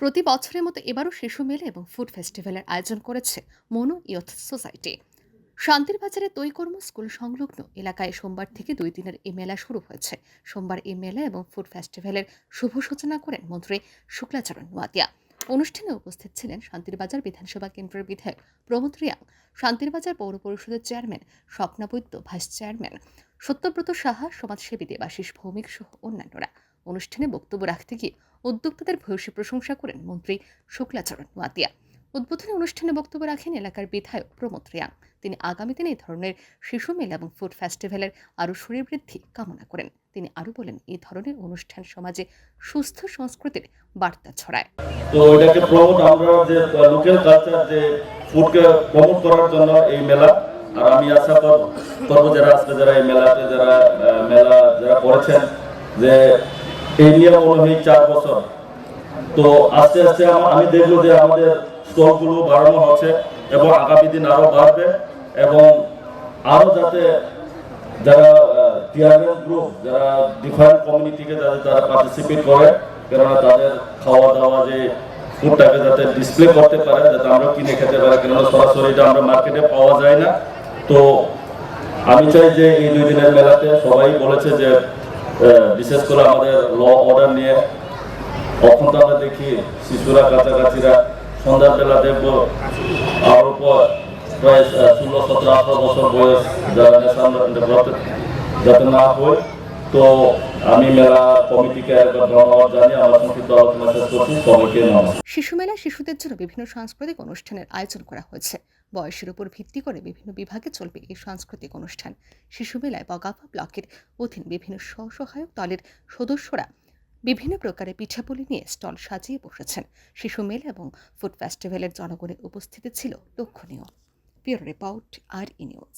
প্রতি বছরের মতো এবারও শিশু মেলে এবং ফুড ফেস্টিভ্যালের আয়োজন করেছে মনো ইয়থ সোসাইটি। শান্তির বাজারে তৈকর্ম স্কুল সংলগ্ন এলাকায় সোমবার থেকে দুই দিনের এই মেলা শুরু হয়েছে। সোমবার এই মেলা এবং ফুড ফেস্টিভ্যালের শুভ সূচনা করেন মন্ত্রী শুক্লাচরণ নোয়াতিয়া অনুষ্ঠানে উপস্থিত ছিলেন শান্তিরবাজার বিধানসভা কেন্দ্রের বিধায়ক প্রমোদ রিয়াং, শান্তিরবাজার পৌর পরিষদের chairman Swapna Baidya vice chairman Satyabrata Saha, সমাজসেবী দেবাশিস ভৌমিক সহ অন্যান্যরা। অনুষ্ঠানে বক্তব্য রাখতে গিয়ে উদ্যোক্তাদের ভূয়সী প্রশংসা করেন মন্ত্রী শুক্লাচরণ নোয়াতিয়া উদ্বোধনী অনুষ্ঠানে বক্তব্য রাখেন এলাকার বিধায়ক প্রমোদ রিয়াং। তিনি আগামী দিনে এই ধরনের শিশু মেলা এবং ফুড ফেস্টিভ্যালের আরও শরীরবৃদ্ধি কামনা করেন। তিনি আরও বলেন এই ধরনের অনুষ্ঠান সমাজে সুস্থ সংস্কৃতির বার্তা ছড়ায়। তো এটাকে প্রমোট আমরা যে লোকাল কালচার যে ফুডকে প্রমোট করার জন্য এই মেলা, আর আমি আশা কর করব যারা আজকে যারা এই মেলাতে যারা মেলা যারা করেছেন, যে এই নিয়ে চার বছর। তো আস্তে আস্তে আমি যে আমাদের স্টলগুলো বাড়ানো হচ্ছে এবং আগামী দিন আরও বাড়বে এবং আরও যাতে যারা গ্রুপ যারা ডিফারেন্ট কমিউনিটিকে যাতে তারা পার্টিসিপেট করে, কেননা তাদের খাওয়া দাওয়া যে ফুডটাকে যাতে ডিসপ্লে করতে পারে, যাতে আমরা কিনে খেতে পারি, কেননা সরাসরি এটা আমরা মার্কেটে পাওয়া যায় না। তো আমি চাই যে এই দুই দিনের মেলাতে সবাই বলেছে যে বিশেষ করে আমাদের ল অর্ডার নিয়ে কখন তো আমরা দেখি শিশুরা, কাছাকাছিরা সন্ধ্যার বেলা দেখব। আরও পর প্রায় ষোলো, সতেরো, আঠারো বছর বয়স যারা নেশান যাতে না হয়। তো আমি মেলা কমিটিকে একবার ধন্যবাদ জানিয়ে আমার সংক্ষিপ্ত আলোচনা শেষ করছি। সবাইকে শিশু মেলা শিশুদের জন্য বিভিন্ন সাংস্কৃতিক অনুষ্ঠানের আয়োজন করা হয়েছে। বয়সের উপর ভিত্তি করে বিভিন্ন বিভাগে চলবে এই সাংস্কৃতিক অনুষ্ঠান। শিশু মেলায় বগাফা ব্লকের অধীন বিভিন্ন স্বসহায়ক দলের সদস্যরা বিভিন্ন প্রকারের পিঠাপুলি নিয়ে স্টল সাজিয়ে বসেছেন। শিশু মেলা এবং ফুড ফেস্টিভ্যালের জনগণের উপস্থিতি ছিল লক্ষণীয়। Bureau report R E news.